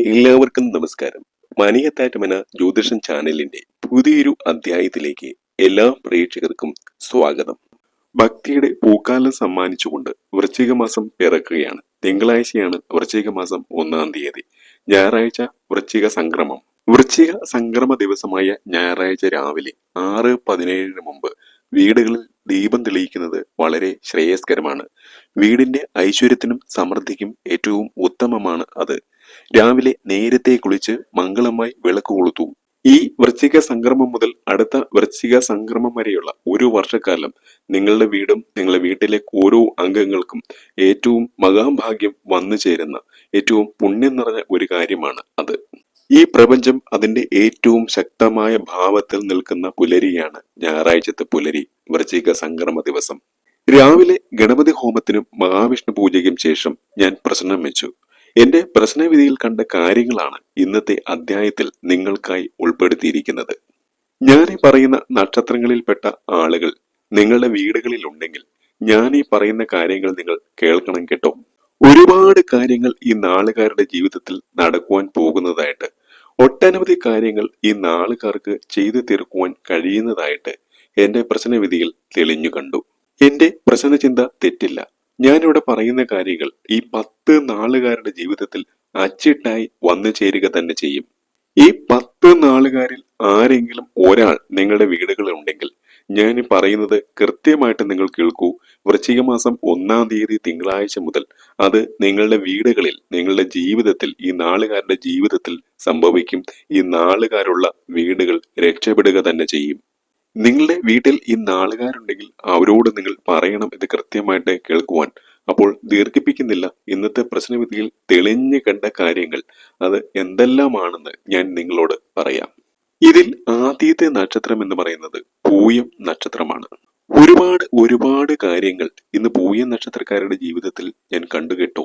എല്ലാവർക്കും നമസ്കാരം. മണിയത്താറ്റമന ജ്യോതിഷൻ ചാനലിന്റെ പുതിയൊരു അധ്യായത്തിലേക്ക് എല്ലാ പ്രേക്ഷകർക്കും സ്വാഗതം. ഭക്തിയുടെ പൂക്കാലം സമ്മാനിച്ചുകൊണ്ട് വൃശ്ചിക മാസം പിറക്കുകയാണ്. തിങ്കളാഴ്ചയാണ് വൃശ്ചിക മാസം ഒന്നാം തീയതി. ഞായറാഴ്ച വൃശ്ചിക സംക്രമം. വൃശ്ചിക സംക്രമ ദിവസമായ ഞായറാഴ്ച രാവിലെ ആറ് പതിനേഴിന് മുമ്പ് വീടുകളിൽ ദീപം തെളിയിക്കുന്നത് വളരെ ശ്രേയസ്കരമാണ്. വീടിന്റെ ഐശ്വര്യത്തിനും സമൃദ്ധിക്കും ഏറ്റവും ഉത്തമമാണ് അത്. രാവിലെ നേരത്തെ കുളിച്ച് മംഗളമായി വിളക്ക് കൊളുത്തു. ഈ വൃശ്ചിക സംക്രമം മുതൽ അടുത്ത വൃശ്ചിക സംക്രമം വരെയുള്ള ഒരു വർഷക്കാലം നിങ്ങളുടെ വീടും നിങ്ങളുടെ വീട്ടിലെ ഓരോ അംഗങ്ങൾക്കും ഏറ്റവും മഹാഭാഗ്യം വന്നു ചേരുന്ന ഏറ്റവും പുണ്യം നിറഞ്ഞ ഒരു കാര്യമാണ് അത്. ഈ പ്രപഞ്ചം അതിന്റെ ഏറ്റവും ശക്തമായ ഭാവത്തിൽ നിൽക്കുന്ന പുലരിയാണ് ഞായറാഴ്ചത്തെ പുലരി വൃശ്ചിക സംക്രമ ദിവസം. രാവിലെ ഗണപതി ഹോമത്തിനും മഹാവിഷ്ണു പൂജയ്ക്കും ശേഷം ഞാൻ പ്രശ്നം വെച്ചു. എന്റെ പ്രശ്നവിധിയിൽ കണ്ട കാര്യങ്ങളാണ് ഇന്നത്തെ അധ്യായത്തിൽ നിങ്ങൾക്കായി ഉൾപ്പെടുത്തിയിരിക്കുന്നത്. ഈ പറയുന്ന നക്ഷത്രങ്ങളിൽപ്പെട്ട ആളുകൾ നിങ്ങളുടെ വീടുകളിൽ ഉണ്ടെങ്കിൽ ഈ പറയുന്ന കാര്യങ്ങൾ നിങ്ങൾ കേൾക്കണം കേട്ടോ. ഒരുപാട് കാര്യങ്ങൾ ഈ നാളുകാരുടെ ജീവിതത്തിൽ നടക്കുവാൻ പോകുന്നതായിട്ട് ഒട്ടനവധി കാര്യങ്ങൾ ഈ നാളുകാർക്ക് ചെയ്തു തീർക്കുവാൻ കഴിയുന്നതായിട്ട് എന്റെ പ്രശ്നവിധിയിൽ തെളിഞ്ഞു കണ്ടു. എന്റെ പ്രശ്നചിന്ത തെറ്റില്ല. ഞാനിവിടെ പറയുന്ന കാര്യങ്ങൾ ഈ പത്ത് നാളുകാരുടെ ജീവിതത്തിൽ അച്ചിട്ടായി വന്നു ചേരുക തന്നെ ചെയ്യും. ഈ പത്ത് നാളുകാരിൽ ആരെങ്കിലും ഒരാൾ നിങ്ങളുടെ വീടുകളിൽ ഉണ്ടെങ്കിൽ ഞാൻ പറയുന്നത് കൃത്യമായിട്ട് നിങ്ങൾ കേൾക്കൂ. വൃശ്ചിക മാസം ഒന്നാം തീയതി തിങ്കളാഴ്ച മുതൽ അത് നിങ്ങളുടെ വീടുകളിൽ നിങ്ങളുടെ ജീവിതത്തിൽ ഈ നാളുകാരുടെ ജീവിതത്തിൽ സംഭവിക്കും. ഈ നാളുകാരുള്ള വീടുകൾ രക്ഷപ്പെടുക തന്നെ ചെയ്യും. നിങ്ങളുടെ വീട്ടിൽ ഈ നാളുകാരുണ്ടെങ്കിൽ അവരോട് നിങ്ങൾ പറയണം ഇത് കൃത്യമായിട്ട് കേൾക്കുവാൻ. അപ്പോൾ ദീർഘിപ്പിക്കുന്നില്ല. ഇന്നത്തെ പ്രശ്നവിധിയിൽ തെളിഞ്ഞു കണ്ട കാര്യങ്ങൾ. അത് എന്തെല്ലാമാണെന്ന് ഞാൻ നിങ്ങളോട് പറയാം. ഇതിൽ ആദ്യത്തെ നക്ഷത്രം എന്ന് പറയുന്നത് പൂയം നക്ഷത്രമാണ്. ഒരുപാട് ഒരുപാട് കാര്യങ്ങൾ ഇന്ന് പൂയം നക്ഷത്രക്കാരുടെ ജീവിതത്തിൽ ഞാൻ കണ്ടുകെട്ടു.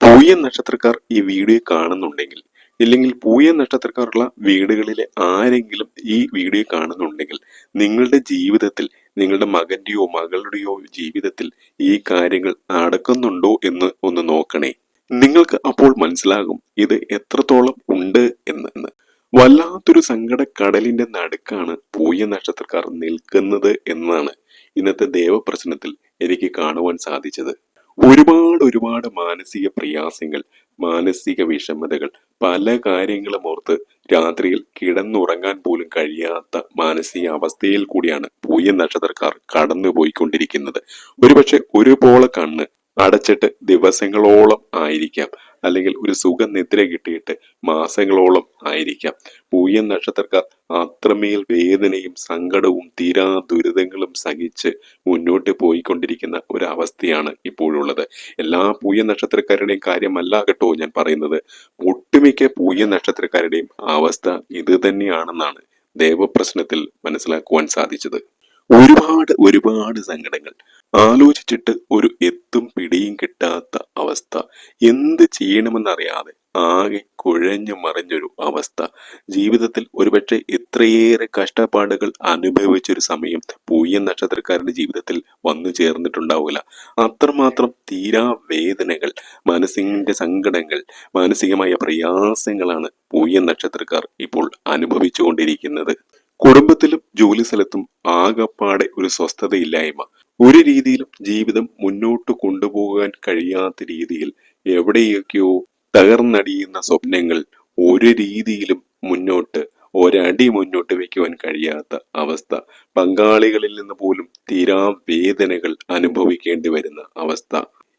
പൂയം നക്ഷത്രക്കാർ ഈ വീഡിയോ കാണുന്നുണ്ടെങ്കിൽ ഇല്ലെങ്കിൽ പൂയ നക്ഷത്രക്കാരുള്ള വീടുകളിലെ ആരെങ്കിലും ഈ വീഡിയോ കാണുന്നുണ്ടെങ്കിൽ നിങ്ങളുടെ ജീവിതത്തിൽ നിങ്ങളുടെ മകന്റെയോ മകളുടെയോ ജീവിതത്തിൽ ഈ കാര്യങ്ങൾ നടക്കുന്നുണ്ടോ എന്ന് ഒന്ന് നോക്കണേ. നിങ്ങൾക്ക് അപ്പോൾ മനസ്സിലാകും ഇത് എത്രത്തോളം ഉണ്ട് എന്ന്. വല്ലാത്തൊരു സങ്കട കടലിന്റെ നടുക്കാണ് പൂയ നക്ഷത്രക്കാർ നിൽക്കുന്നത് എന്നാണ് ഇന്നത്തെ ദേവപ്രശ്നത്തിൽ എനിക്ക് കാണുവാൻ സാധിച്ചത്. ഒരുപാട് ഒരുപാട് മാനസിക പ്രയാസങ്ങൾ മാനസിക വിഷമതകൾ പല കാര്യങ്ങളും ഓർത്ത് രാത്രിയിൽ കിടന്നുറങ്ങാൻ പോലും കഴിയാത്ത മാനസിക അവസ്ഥയിൽ കൂടിയാണ് പൂയ നക്ഷത്രക്കാർ കടന്നുപോയിക്കൊണ്ടിരിക്കുന്നത്. ഒരുപക്ഷെ ഒരുപോലെ കണ്ണ് അടച്ചിട്ട് ദിവസങ്ങളോളം ആയിരിക്കാം അല്ലെങ്കിൽ ഒരു സുഖനിദ്ര കിട്ടിയിട്ട് മാസങ്ങളോളം ആയിരിക്കാം. പൂയൻ നക്ഷത്രക്കാർ അത്രമേൽ വേദനയും സങ്കടവും തീരാ ദുരിതങ്ങളും സഹിച്ച് മുന്നോട്ട് പോയിക്കൊണ്ടിരിക്കുന്ന ഒരവസ്ഥയാണ് ഇപ്പോഴുള്ളത്. എല്ലാ പൂയ നക്ഷത്രക്കാരുടെയും കാര്യമല്ല കേട്ടോ ഞാൻ പറയുന്നത്. ഒട്ടുമിക്ക പൂയ നക്ഷത്രക്കാരുടെയും അവസ്ഥ ഇത് തന്നെയാണെന്നാണ് ദേവപ്രശ്നത്തിൽ മനസ്സിലാക്കുവാൻ സാധിച്ചത്. ഒരുപാട് ഒരുപാട് സങ്കടങ്ങൾ. ആലോചിച്ചിട്ട് ഒരു എത്തും പിടിയും കിട്ടാത്ത അവസ്ഥ. എന്ത് ചെയ്യണമെന്നറിയാതെ ആകെ കുഴഞ്ഞു മറിഞ്ഞൊരു അവസ്ഥ. ജീവിതത്തിൽ ഒരുപക്ഷെ ഇത്രയേറെ കഷ്ടപ്പാടുകൾ അനുഭവിച്ചൊരു സമയം പൂയ്യൻ നക്ഷത്രക്കാരുടെ ജീവിതത്തിൽ വന്നു ചേർന്നിട്ടുണ്ടാവില്ല. അത്രമാത്രം തീരാ വേദനകൾ മനസ്സിന്റെ സങ്കടങ്ങൾ മാനസികമായ പ്രയാസങ്ങളാണ് പൂയ്യൻ നക്ഷത്രക്കാർ ഇപ്പോൾ അനുഭവിച്ചുകൊണ്ടിരിക്കുന്നത്. കുടുംബത്തിലും ജോലി സ്ഥലത്തും ആകപ്പാടെ ഒരു സ്വസ്ഥതയില്ലായ്മ. ഒരു രീതിയിലും ജീവിതം മുന്നോട്ട് കൊണ്ടുപോകാൻ കഴിയാത്ത രീതിയിൽ എവിടെയൊക്കെയോ തകർന്നടിയുന്ന സ്വപ്നങ്ങൾ ഒരു രീതിയിലും മുന്നോട്ട് ഒരടി മുന്നോട്ട് വെക്കുവാൻ കഴിയാത്ത അവസ്ഥ. പങ്കാളികളിൽ നിന്ന് പോലും തീരാ വേദനകൾ അനുഭവിക്കേണ്ടി വരുന്ന അവസ്ഥ.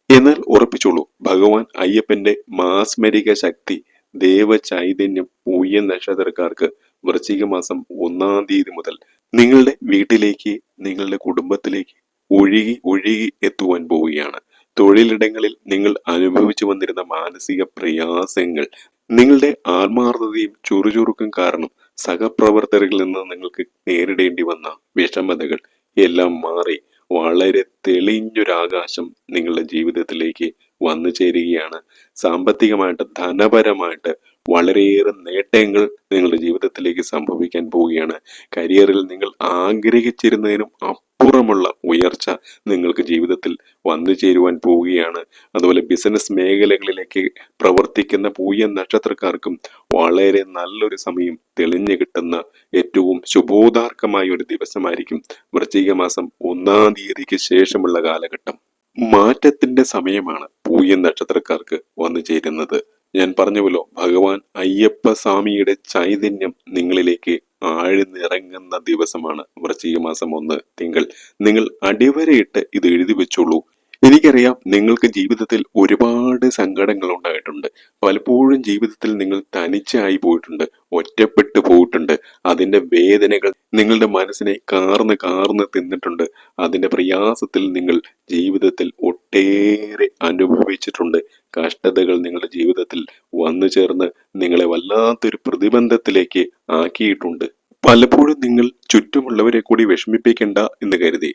എന്നാൽ ഉറപ്പിച്ചോളൂ ഭഗവാൻ അയ്യപ്പന്റെ മാസ്മരിക ശക്തി ദേവ ചൈതന്യം പൂയ നക്ഷത്രക്കാർക്ക് വൃശ്ചിക മാസം ഒന്നാം തീയതി മുതൽ നിങ്ങളുടെ വീട്ടിലേക്ക് നിങ്ങളുടെ കുടുംബത്തിലേക്ക് ഒഴുകി ഒഴുകി എത്തുവാൻ പോവുകയാണ്. തൊഴിലിടങ്ങളിൽ നിങ്ങൾ അനുഭവിച്ചു വന്നിരുന്ന മാനസിക പ്രയാസങ്ങൾ നിങ്ങളുടെ ആത്മാർത്ഥതയും ചുറുചുറുക്കും കാരണം സഹപ്രവർത്തകരിൽ നിന്ന് നിങ്ങൾക്ക് നേരിടേണ്ടി വന്ന വിഷമതകൾ എല്ലാം മാറി വളരെ തെളിഞ്ഞൊരാകാശം നിങ്ങളുടെ ജീവിതത്തിലേക്ക് വന്നു ചേരുകയാണ്. സാമ്പത്തികമായിട്ട് ധനപരമായിട്ട് വളരെയേറെ നേട്ടങ്ങൾ നിങ്ങളുടെ ജീവിതത്തിലേക്ക് സംഭവിക്കാൻ പോവുകയാണ്. കരിയറിൽ നിങ്ങൾ ആഗ്രഹിച്ചിരുന്നതിനും അപ്പുറമുള്ള ഉയർച്ച നിങ്ങൾക്ക് ജീവിതത്തിൽ വന്നു ചേരുവാൻ പോവുകയാണ്. അതുപോലെ ബിസിനസ് മേഖലകളിലേക്ക് പ്രവർത്തിക്കുന്ന പൂയ നക്ഷത്രക്കാർക്കും വളരെ നല്ലൊരു സമയം തെളിഞ്ഞു കിട്ടുന്ന ഏറ്റവും ശുഭോദാർക്കമായ ഒരു ദിവസമായിരിക്കും വൃശ്ചിക മാസം ഒന്നാം തീയതിക്ക് ശേഷമുള്ള കാലഘട്ടം. മാറ്റത്തിന്റെ സമയമാണ് പൂയ നക്ഷത്രക്കാർക്ക് വന്നു ചേരുന്നത്. ഞാൻ പറഞ്ഞുവല്ലോ ഭഗവാൻ അയ്യപ്പ സ്വാമിയുടെ ചൈതന്യം നിങ്ങളിലേക്ക് ആഴ്ന്നിറങ്ങുന്ന ദിവസമാണ്. വൃശ്ചിക മാസം ഒന്ന് തിങ്കൾ. നിങ്ങൾ അടിവരയിട്ട് ഇത് എഴുതി വെച്ചോളൂ. എനിക്കറിയാം നിങ്ങൾക്ക് ജീവിതത്തിൽ ഒരുപാട് സങ്കടങ്ങൾ ഉണ്ടായിട്ടുണ്ട്. പലപ്പോഴും ജീവിതത്തിൽ നിങ്ങൾ തനിച്ചായി പോയിട്ടുണ്ട് ഒറ്റപ്പെട്ടു പോയിട്ടുണ്ട്. അതിന്റെ വേദനകൾ നിങ്ങളുടെ മനസ്സിനെ കാർന്ന് കാർന്ന് തിന്നിട്ടുണ്ട്. അതിന്റെ പ്രയാസത്തിൽ നിങ്ങൾ ജീവിതത്തിൽ ഒട്ടേറെ അനുഭവിച്ചിട്ടുണ്ട്. കഷ്ടതകൾ നിങ്ങളുടെ ജീവിതത്തിൽ വന്നു ചേർന്ന് നിങ്ങളെ വല്ലാത്തൊരു പ്രതിബന്ധത്തിലേക്ക് ആക്കിയിട്ടുണ്ട്. പലപ്പോഴും നിങ്ങൾ ചുറ്റുമുള്ളവരെ കൂടി വിഷമിപ്പിക്കേണ്ട എന്ന് കരുതി.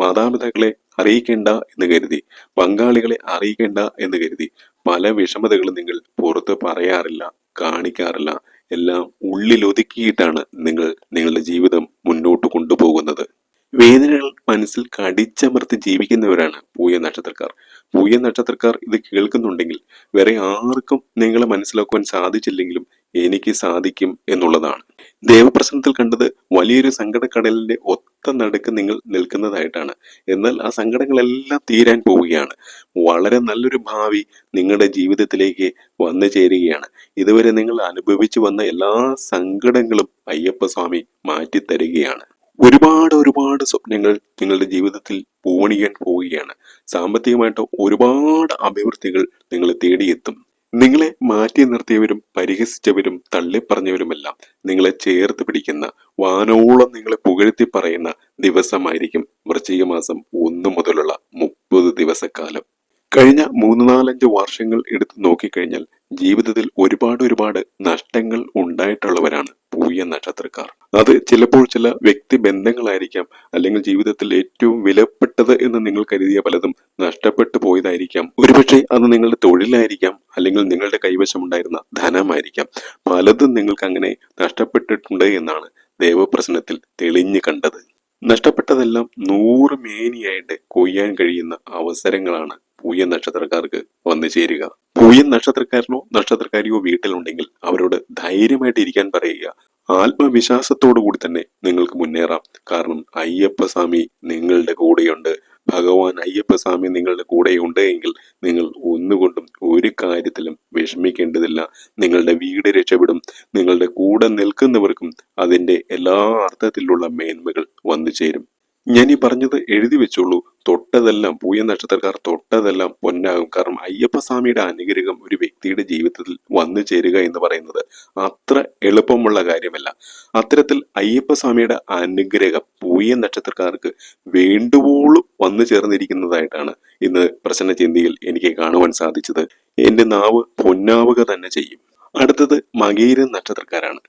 മാതാപിതാക്കളെ അറിയിക്കേണ്ട എന്ന് കരുതി. പങ്കാളികളെ അറിയിക്കേണ്ട എന്ന് കരുതി. പല വിഷമതകളും നിങ്ങൾ പുറത്ത് പറയാറില്ല കാണിക്കാറില്ല. എല്ലാം ഉള്ളിലൊതുക്കിയിട്ടാണ് നിങ്ങൾ നിങ്ങളുടെ ജീവിതം മുന്നോട്ട് കൊണ്ടുപോകുന്നത്. വേദനകൾ മനസ്സിൽ കടിച്ചമർത്തി ജീവിക്കുന്നവരാണ് പൂയ നക്ഷത്രക്കാർ. പൂയ നക്ഷത്രക്കാർ ഇത് കേൾക്കുന്നുണ്ടെങ്കിൽ വേറെ ആർക്കും നിങ്ങളെ മനസ്സിലാക്കുവാൻ സാധിച്ചില്ലെങ്കിലും എനിക്ക് സാധിക്കും എന്നുള്ളതാണ്. ദേവപ്രശ്നത്തിൽ കണ്ടത് വലിയൊരു സങ്കടക്കടലിന്റെ ഒത്ത നടുക്ക് നിങ്ങൾ നിൽക്കുന്നതായിട്ടാണ്. എന്നാൽ ആ സങ്കടങ്ങളെല്ലാം തീരാൻ പോവുകയാണ്. വളരെ നല്ലൊരു ഭാവി നിങ്ങളുടെ ജീവിതത്തിലേക്ക് വന്നു ചേരുകയാണ്. ഇതുവരെ നിങ്ങൾ അനുഭവിച്ചു വന്ന എല്ലാ സങ്കടങ്ങളും അയ്യപ്പ സ്വാമി മാറ്റിത്തരികയാണ്. ഒരുപാട് ഒരുപാട് സ്വപ്നങ്ങൾ നിങ്ങളുടെ ജീവിതത്തിൽ പൂവണിയാൻ പോവുകയാണ്. സാമ്പത്തികമായിട്ട് ഒരുപാട് അഭിവൃദ്ധികൾ നിങ്ങളെ തേടിയെത്തും. നിങ്ങളെ മാറ്റി നിർത്തിയവരും പരിഹസിച്ചവരും തള്ളിപ്പറഞ്ഞവരുമെല്ലാം നിങ്ങളെ ചേർത്ത് പിടിക്കുന്ന വാനോളം നിങ്ങളെ പുകഴ്ത്തി പറയുന്ന ദിവസമായിരിക്കും വൃശ്ചിക മാസം ഒന്നു മുതലുള്ള മുപ്പത് ദിവസക്കാലം. കഴിഞ്ഞ മൂന്ന് നാലഞ്ച് വർഷങ്ങൾ എടുത്തു നോക്കിക്കഴിഞ്ഞാൽ ജീവിതത്തിൽ ഒരുപാട് ഒരുപാട് നഷ്ടങ്ങൾ ഉണ്ടായിട്ടുള്ളവരാണ് പൂയ നക്ഷത്രക്കാർ. അത് ചിലപ്പോൾ ചില വ്യക്തി ബന്ധങ്ങളായിരിക്കാം അല്ലെങ്കിൽ ജീവിതത്തിൽ ഏറ്റവും വിലപ്പെട്ടത് എന്ന് നിങ്ങൾ കരുതിയ പലതും നഷ്ടപ്പെട്ടു പോയതായിരിക്കാം. ഒരുപക്ഷെ അത് നിങ്ങളുടെ തൊഴിലായിരിക്കാം അല്ലെങ്കിൽ നിങ്ങളുടെ കൈവശമുണ്ടായിരുന്ന ധനമായിരിക്കാം. പലതും നിങ്ങൾക്ക് അങ്ങനെ നഷ്ടപ്പെട്ടിട്ടുണ്ട് എന്നാണ് ദേവപ്രശ്നത്തിൽ തെളിഞ്ഞു കണ്ടത്. നഷ്ടപ്പെട്ടതെല്ലാം നൂറ് മേനിയായിട്ട് കൊയ്യാൻ കഴിയുന്ന അവസരങ്ങളാണ് പൂയ നക്ഷത്രക്കാർക്ക് വന്നു ചേരുക. പൂയ നക്ഷത്രക്കാരനോ നക്ഷത്രക്കാരിയോ വീട്ടിലുണ്ടെങ്കിൽ അവരോട് ധൈര്യമായിട്ട് ഇരിക്കാൻ പറയുക. ആത്മവിശ്വാസത്തോടു കൂടി തന്നെ നിങ്ങൾക്ക് മുന്നേറാം. കാരണം അയ്യപ്പ സ്വാമി നിങ്ങളുടെ കൂടെയുണ്ട്. ഭഗവാൻ അയ്യപ്പസ്വാമി നിങ്ങളുടെ കൂടെയുണ്ട് എങ്കിൽ നിങ്ങൾ ഒന്നുകൊണ്ടും ഒരു കാര്യത്തിലും വിഷമിക്കേണ്ടതില്ല. നിങ്ങളുടെ വീട് രക്ഷപ്പെടും. നിങ്ങളുടെ കൂടെ നിൽക്കുന്നവർക്കും അതിന്റെ എല്ലാ അർത്ഥത്തിലുള്ള മേന്മകൾ വന്നു ചേരും ഞാൻ ഈ പറഞ്ഞത് എഴുതി വെച്ചോളൂ. തൊട്ടതെല്ലാം പൂയ നക്ഷത്രക്കാർ തൊട്ടതെല്ലാം പൊന്നാകും. കാരണം അയ്യപ്പസ്വാമിയുടെ അനുഗ്രഹം ഒരു വ്യക്തിയുടെ ജീവിതത്തിൽ വന്നു ചേരുക എന്ന് പറയുന്നത് അത്ര എളുപ്പമുള്ള കാര്യമല്ല. അത്തരത്തിൽ അയ്യപ്പ സ്വാമിയുടെ അനുഗ്രഹം പൂയ നക്ഷത്രക്കാർക്ക് വേണ്ടുവോളും വന്നു ചേർന്നിരിക്കുന്നതായിട്ടാണ് ഇന്ന് പ്രശ്ന ചിന്തയിൽ എനിക്ക് കാണുവാൻ സാധിച്ചത്. എന്റെ നാവ് പൊന്നാവുക തന്നെ ചെയ്യും. അടുത്തത് മകീര നക്ഷത്രക്കാരാണ്.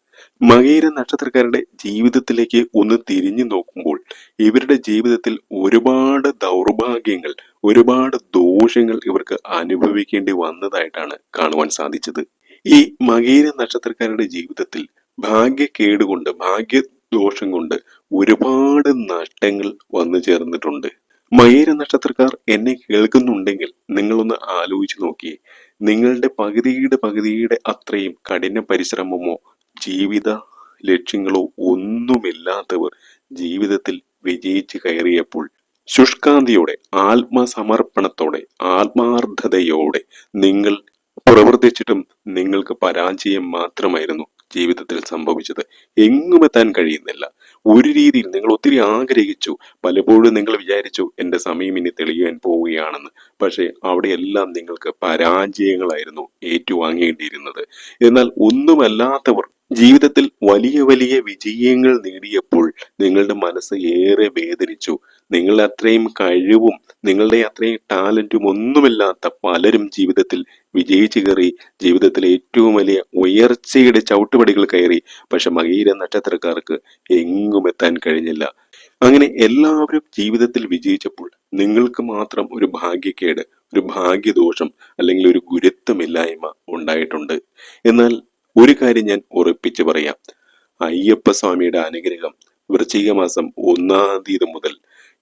മകീര നക്ഷത്രക്കാരുടെ ജീവിതത്തിലേക്ക് ഒന്ന് തിരിഞ്ഞു നോക്കുമ്പോൾ ഇവരുടെ ജീവിതത്തിൽ ഒരുപാട് ദൗർഭാഗ്യങ്ങൾ ഒരുപാട് ദോഷങ്ങൾ ഇവർക്ക് അനുഭവിക്കേണ്ടി വന്നതായിട്ടാണ് കാണുവാൻ സാധിച്ചത്. ഈ മകീര നക്ഷത്രക്കാരുടെ ജീവിതത്തിൽ ഭാഗ്യക്കേട് കൊണ്ട് ഭാഗ്യദോഷം കൊണ്ട് ഒരുപാട് നഷ്ടങ്ങൾ വന്നു ചേർന്നിട്ടുണ്ട്. മകീര നക്ഷത്രക്കാർ എന്നെ കേൾക്കുന്നുണ്ടെങ്കിൽ നിങ്ങളൊന്ന് ആലോചിച്ച് നോക്കിയേ. നിങ്ങളുടെ പകുതിയുടെ പകുതിയുടെ അത്രയും കഠിന പരിശ്രമമോ ജീവിത ലക്ഷ്യങ്ങളോ ഒന്നുമില്ലാത്തവർ ജീവിതത്തിൽ വിജയിച്ചു കയറിയപ്പോൾ ശുഷ്കാന്തിയോടെ ആത്മസമർപ്പണത്തോടെ ആത്മാർത്ഥതയോടെ നിങ്ങൾ പ്രവർത്തിച്ചിട്ടും നിങ്ങൾക്ക് പരാജയം മാത്രമായിരുന്നു ജീവിതത്തിൽ സംഭവിച്ചത്. എങ്ങുമെത്താൻ കഴിയുന്നില്ല. ഒരു രീതിയിൽ നിങ്ങൾ ഒത്തിരി ആഗ്രഹിച്ചു പലപ്പോഴും നിങ്ങൾ വിചാരിച്ചു എന്റെ സമയം ഇനി തെളിയാൻ പോവുകയാണെന്ന്. പക്ഷേ അവിടെയെല്ലാം നിങ്ങൾക്ക് പരാജയങ്ങളായിരുന്നു ഏറ്റുവാങ്ങേണ്ടിയിരുന്നത്. എന്നാൽ ഒന്നുമല്ലാത്തവർ ജീവിതത്തിൽ വലിയ വലിയ വിജയങ്ങൾ നേടിയപ്പോൾ നിങ്ങളുടെ മനസ്സ് ഏറെ വേദനിച്ചു. നിങ്ങളുടെ അത്രയും കഴിവും നിങ്ങളുടെ അത്രയും ടാലന്റും ഒന്നുമില്ലാത്ത പലരും ജീവിതത്തിൽ വിജയിച്ചു കയറി ജീവിതത്തിലെ ഏറ്റവും വലിയ ഉയർച്ചയുടെ ചവിട്ടുപടികൾ കയറി. പക്ഷെ മകീര നക്ഷത്രക്കാർക്ക് എങ്ങും എത്താൻ കഴിഞ്ഞില്ല. അങ്ങനെ എല്ലാവരും ജീവിതത്തിൽ വിജയിച്ചപ്പോൾ നിങ്ങൾക്ക് മാത്രം ഒരു ഭാഗ്യക്കേട് ഒരു ഭാഗ്യദോഷം അല്ലെങ്കിൽ ഒരു ഗുരുത്വമില്ലായ്മ ഉണ്ടായിട്ടുണ്ട്. എന്നാൽ ഒരു കാര്യം ഞാൻ ഉറപ്പിച്ചു പറയാം. അയ്യപ്പ സ്വാമിയുടെ അനുഗ്രഹം വൃശ്ചിക മാസം ഒന്നാം തീയതി മുതൽ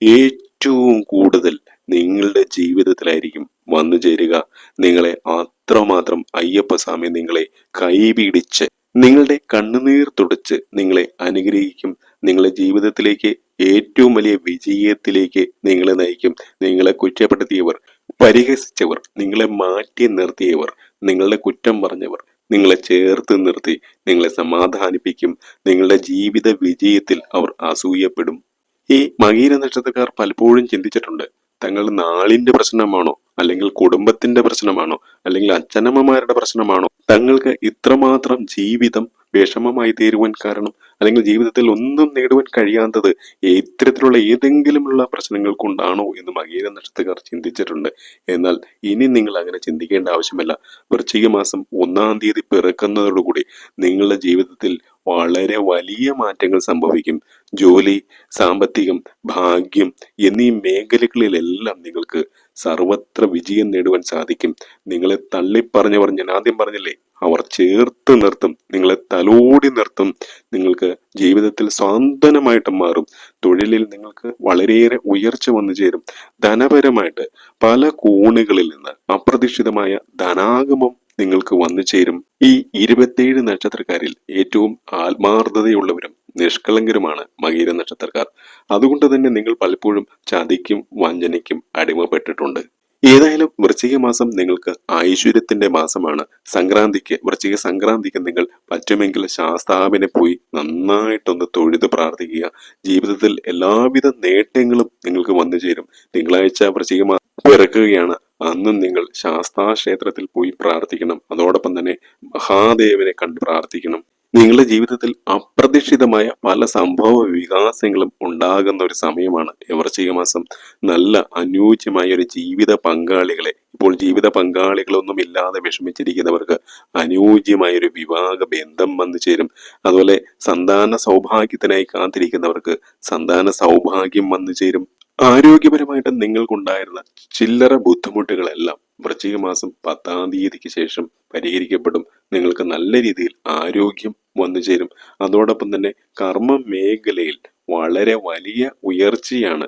ഏറ്റവും കൂടുതൽ നിങ്ങളുടെ ജീവിതത്തിലായിരിക്കും വന്നു ചേരുക. നിങ്ങളെ അത്രമാത്രം അയ്യപ്പ സ്വാമി നിങ്ങളെ കൈപിടിച്ച് നിങ്ങളുടെ കണ്ണുനീർ തുടച്ച് നിങ്ങളെ അനുഗ്രഹിക്കും. നിങ്ങളുടെ ജീവിതത്തിലേക്ക് ഏറ്റവും വലിയ വിജയത്തിലേക്ക് നിങ്ങളെ നയിക്കും. നിങ്ങളെ കുറ്റപ്പെടുത്തിയവർ പരിഹസിച്ചവർ നിങ്ങളെ മാറ്റി നിർത്തിയവർ നിങ്ങളുടെ കുറ്റം പറഞ്ഞവർ നിങ്ങളെ ചേർത്ത് നിർത്തി നിങ്ങളെ സമാധാനിപ്പിക്കും. നിങ്ങളുടെ ജീവിത വിജയത്തിൽ അവർ അസൂയപ്പെടും. ഈ മകീര നക്ഷത്രക്കാർ പലപ്പോഴും ചിന്തിച്ചിട്ടുണ്ട് തങ്ങൾ നാളിന്റെ പ്രശ്നമാണോ അല്ലെങ്കിൽ കുടുംബത്തിന്റെ പ്രശ്നമാണോ അല്ലെങ്കിൽ അച്ഛനമ്മമാരുടെ പ്രശ്നമാണോ? തങ്ങൾക്ക് ഇത്രമാത്രം ജീവിതം വിഷമമായി തീരുവാൻ കാരണം അല്ലെങ്കിൽ ജീവിതത്തിൽ ഒന്നും നേടുവാൻ കഴിയാത്തത് ഇത്തരത്തിലുള്ള ഏതെങ്കിലുമുള്ള പ്രശ്നങ്ങൾ കൊണ്ടാണോ എന്ന് മകീര നക്ഷത്രക്കാർ ചിന്തിച്ചിട്ടുണ്ട്. എന്നാൽ ഇനി നിങ്ങൾ അങ്ങനെ ചിന്തിക്കേണ്ട ആവശ്യമില്ല. വൃശ്ചിക മാസം ഒന്നാം തീയതി പിറക്കുന്നതോടുകൂടി നിങ്ങളുടെ ജീവിതത്തിൽ വളരെ വലിയ മാറ്റങ്ങൾ സംഭവിക്കും. ജോലി സാമ്പത്തികം ഭാഗ്യം എന്നീ മേഖലകളിലെല്ലാം നിങ്ങൾക്ക് സർവത്ര വിജയം നേടുവാൻ സാധിക്കും. നിങ്ങളെ തള്ളിപ്പറഞ്ഞവർ ഞാൻ ആദ്യം പറഞ്ഞില്ലേ? അവർ ചേർത്ത് നിർത്തും നിങ്ങളെ തലോടി നിർത്തും. നിങ്ങൾക്ക് ജീവിതത്തിൽ സ്വാന്തനമായിട്ട് മാറും. തൊഴിലിൽ നിങ്ങൾക്ക് വളരെയേറെ ഉയർച്ച വന്നു ചേരും. ധനപരമായിട്ട് പല കോണുകളിൽ നിന്ന് അപ്രതീക്ഷിതമായ ധനാഗമം നിങ്ങൾക്ക് വന്നു ചേരും. ഈ ഇരുപത്തിയേഴ് നക്ഷത്രക്കാരിൽ ഏറ്റവും ആത്മാർത്ഥതയുള്ളവരും നിഷ്കളങ്കരുമാണ് മകീര നക്ഷത്രക്കാർ. അതുകൊണ്ട് തന്നെ നിങ്ങൾ പലപ്പോഴും ചതിക്കും വഞ്ചനയ്ക്കും അടിമപ്പെട്ടിട്ടുണ്ട്. ഏതായാലും വൃശ്ചിക മാസം നിങ്ങൾക്ക് ഐശ്വര്യത്തിന്റെ മാസമാണ്. സംക്രാന്തിക്ക് വൃശ്ചിക സംക്രാന്തിക്ക് നിങ്ങൾ പറ്റുമെങ്കിൽ ശാസ്താവിനെ പോയി നന്നായിട്ടൊന്ന് തൊഴുത് പ്രാർത്ഥിക്കുക. ജീവിതത്തിൽ എല്ലാവിധ നേട്ടങ്ങളും നിങ്ങൾക്ക് വന്നു ചേരും. തിങ്കളാഴ്ച വൃശ്ചിക മാസം പിറക്കുകയാണ് അന്നും നിങ്ങൾ ശാസ്താ ക്ഷേത്രത്തിൽ പോയി പ്രാർത്ഥിക്കണം. അതോടൊപ്പം തന്നെ മഹാദേവനെ കണ്ട് പ്രാർത്ഥിക്കണം. നിങ്ങളുടെ ജീവിതത്തിൽ അപ്രതീക്ഷിതമായ പല സംഭവ വികാസങ്ങളും ഉണ്ടാകുന്ന ഒരു സമയമാണ് എവർച്ചിക മാസം. നല്ല അനുയോജ്യമായ ഒരു ജീവിത പങ്കാളികളെ. ഇപ്പോൾ ജീവിത പങ്കാളികളൊന്നും ഇല്ലാതെ വിഷമിച്ചിരിക്കുന്നവർക്ക് അനുയോജ്യമായ ഒരു വിവാഹ ബന്ധം വന്നു ചേരും. അതുപോലെ സന്താന സൗഭാഗ്യത്തിനായി കാത്തിരിക്കുന്നവർക്ക് സന്താന സൗഭാഗ്യം വന്നു ചേരും. ആരോഗ്യപരമായിട്ട് നിങ്ങൾക്കുണ്ടായിരുന്ന ചില്ലറ ബുദ്ധിമുട്ടുകളെല്ലാം വൃശ്ചിക മാസം പത്താം തീയതിക്ക് ശേഷം പരിഹരിക്കപ്പെടും. നിങ്ങൾക്ക് നല്ല രീതിയിൽ ആരോഗ്യം വന്നു ചേരും. അതോടൊപ്പം തന്നെ കർമ്മ മേഖലയിൽ വളരെ വലിയ ഉയർച്ചയാണ്.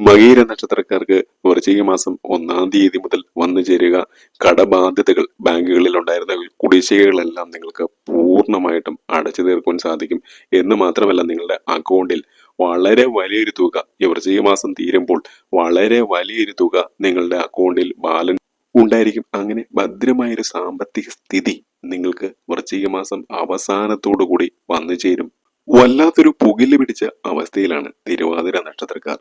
മകീര നക്ഷത്രക്കാർക്ക് വൃശ്ചിക മാസം ഒന്നാം തീയതി മുതൽ വന്നു ചേരുക. കടബാധ്യതകൾ ബാങ്കുകളിൽ ഉണ്ടായിരുന്ന കുടിശ്ശികകളെല്ലാം നിങ്ങൾക്ക് പൂർണമായിട്ടും അടച്ചു തീർക്കുവാൻ സാധിക്കും. എന്ന് മാത്രമല്ല നിങ്ങളുടെ അക്കൗണ്ടിൽ വളരെ വലിയൊരു തുക. ഈ വൃശ്ചിക മാസം തീരുമ്പോൾ വളരെ വലിയൊരു തുക നിങ്ങളുടെ അക്കൗണ്ടിൽ ബാലൻസ് ഉണ്ടായിരിക്കും. അങ്ങനെ ഭദ്രമായൊരു സാമ്പത്തിക സ്ഥിതി നിങ്ങൾക്ക് വൃശ്ചിക മാസം അവസാനത്തോടു കൂടി വന്നു ചേരും. വല്ലാത്തൊരു പുകിൽ പിടിച്ച അവസ്ഥയിലാണ് തിരുവാതിര നക്ഷത്രക്കാർ.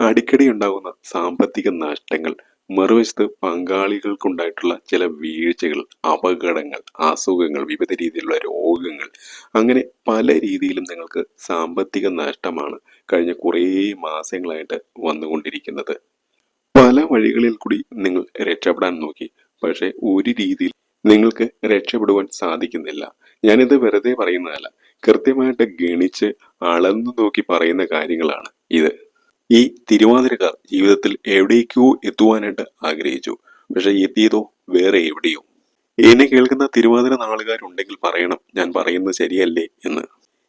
അടിക്കടി ഉണ്ടാകുന്ന സാമ്പത്തിക നഷ്ടങ്ങൾ മറുവശത്ത് പങ്കാളികൾക്കുണ്ടായിട്ടുള്ള ചില വീഴ്ചകൾ അപകടങ്ങൾ അസുഖങ്ങൾ വിവിധ രീതിയിലുള്ള രോഗങ്ങൾ അങ്ങനെ പല രീതിയിലും നിങ്ങൾക്ക് സാമ്പത്തിക നഷ്ടമാണ് കഴിഞ്ഞ കുറേ മാസങ്ങളായിട്ട് വന്നുകൊണ്ടിരിക്കുന്നത്. പല വഴികളിൽ കൂടി നിങ്ങൾ രക്ഷപ്പെടാൻ നോക്കി. പക്ഷേ ഒരു രീതിയിൽ നിങ്ങൾക്ക് രക്ഷപ്പെടുവാൻ സാധിക്കുന്നില്ല. ഞാനിത് വെറുതെ പറയുന്നതല്ല. കൃത്യമായിട്ട് ഗണിച്ച് അളന്നു നോക്കി പറയുന്ന കാര്യങ്ങളാണ് ഇത്. ഈ തിരുവാതിരക്കാർ ജീവിതത്തിൽ എവിടേക്കോ എത്തുവാനായിട്ട് ആഗ്രഹിച്ചു. പക്ഷെ എത്തിയതോ വേറെ എവിടെയോ. എന്നെ കേൾക്കുന്ന തിരുവാതിര നാളുകാരുണ്ടെങ്കിൽ പറയണം ഞാൻ പറയുന്നത് ശരിയല്ലേ എന്ന്.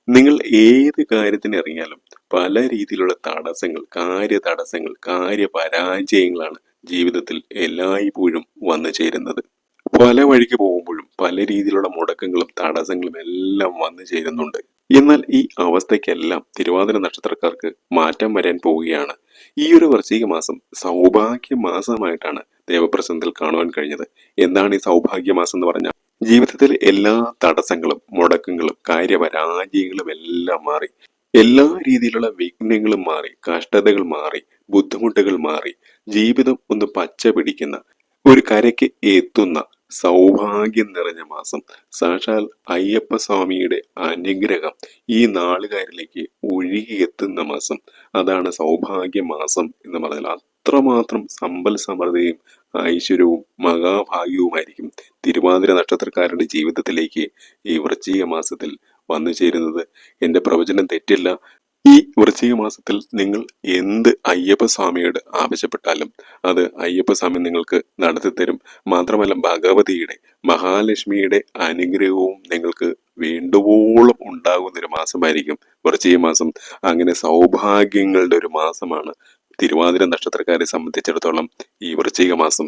നിങ്ങൾ ഏത് കാര്യത്തിന് ഇറങ്ങിയാലും പല രീതിയിലുള്ള തടസ്സങ്ങൾ കാര്യ തടസ്സങ്ങൾ കാര്യ പരാജയങ്ങളാണ് ജീവിതത്തിൽ എല്ലായ്പ്പോഴും വന്നു ചേരുന്നത്. പല വഴിക്ക് പോകുമ്പോഴും പല രീതിയിലുള്ള മുടക്കങ്ങളും തടസ്സങ്ങളും എല്ലാം വന്നു ചേരുന്നുണ്ട്. എന്നാൽ ഈ അവസ്ഥയ്ക്കെല്ലാം തിരുവാതിര നക്ഷത്രക്കാർക്ക് മാറ്റം വരാൻ പോവുകയാണ്. ഈ ഒരു വർഷിക മാസം സൗഭാഗ്യ മാസമായിട്ടാണ് ദേവപ്രസന്നത്തിൽ കാണുവാൻ കഴിഞ്ഞത്. എന്താണ് ഈ സൗഭാഗ്യ മാസം എന്ന് പറഞ്ഞാൽ? ജീവിതത്തിൽ എല്ലാ തടസ്സങ്ങളും മുടക്കങ്ങളും കാര്യപരാജയങ്ങളും എല്ലാം മാറി. എല്ലാ രീതിയിലുള്ള വിഘ്നങ്ങളും മാറി കഷ്ടതകൾ മാറി ബുദ്ധിമുട്ടുകൾ മാറി ജീവിതം ഒന്ന് പച്ച പിടിക്കുന്ന ഒരു കരയ്ക്ക് എത്തുന്ന സൗഭാഗ്യം നിറഞ്ഞ മാസം. സാക്ഷാൽ അയ്യപ്പ സ്വാമിയുടെ അനുഗ്രഹം ഈ നാളുകാരിലേക്ക് ഒഴുകിയെത്തുന്ന മാസം. അതാണ് സൗഭാഗ്യ മാസം എന്ന് പറഞ്ഞാൽ അത്രമാത്രം സമ്പൽ സമൃദ്ധിയും ഐശ്വര്യവും മഹാഭാഗ്യവുമായിരിക്കും തിരുവാതിര നക്ഷത്രക്കാരുടെ ജീവിതത്തിലേക്ക് ഈ വൃശ്ചിക മാസത്തിൽ വന്നു ചേരുന്നത്. എന്റെ പ്രവചനം തെറ്റില്ല. ഈ വൃശ്ചിക മാസത്തിൽ നിങ്ങൾ എന്ത് അയ്യപ്പസ്വാമിയോട് ആവശ്യപ്പെട്ടാലും അത് അയ്യപ്പസ്വാമി നിങ്ങൾക്ക് നടത്തി തരും. മാത്രമല്ല ഭഗവതിയുടെ മഹാലക്ഷ്മിയുടെ അനുഗ്രഹവും നിങ്ങൾക്ക് വേണ്ടുവോളം ഉണ്ടാകുന്ന ഒരു മാസമായിരിക്കും വൃശ്ചിക മാസം. അങ്ങനെ സൗഭാഗ്യങ്ങളുടെ ഒരു മാസമാണ്. തിരുവാതിര നക്ഷത്രക്കാരെ സംബന്ധിച്ചിടത്തോളം ഈ വൃശ്ചിക മാസം.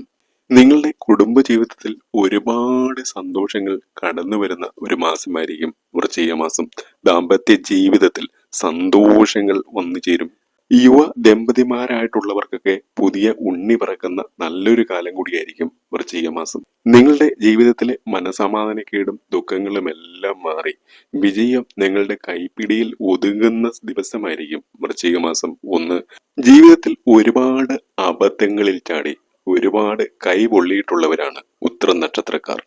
നിങ്ങളുടെ കുടുംബ ജീവിതത്തിൽ ഒരുപാട് സന്തോഷങ്ങൾ കടന്നു വരുന്ന ഒരു മാസമായിരിക്കും വൃശ്ചിക മാസം. ദാമ്പത്യ ജീവിതത്തിൽ സന്തോഷങ്ങൾ വന്നു ചേരും. യുവ ദമ്പതിമാരായിട്ടുള്ളവർക്കൊക്കെ പുതിയ ഉണ്ണി പിറക്കുന്ന നല്ലൊരു കാലം കൂടിയായിരിക്കും വൃശ്ചിക മാസം. നിങ്ങളുടെ ജീവിതത്തിലെ മനസമാധാനക്കേടും ദുഃഖങ്ങളും എല്ലാം മാറി. വിജയം നിങ്ങളുടെ കൈപ്പിടിയിൽ ഒതുങ്ങുന്ന ദിവസമായിരിക്കും വൃശ്ചിക മാസം ഒന്ന്. ജീവിതത്തിൽ ഒരുപാട് അബദ്ധങ്ങളിൽ ചാടി ഒരുപാട് കൈ പൊള്ളിയിട്ടുള്ളവരാണ് ഉത്തര നക്ഷത്രക്കാർ.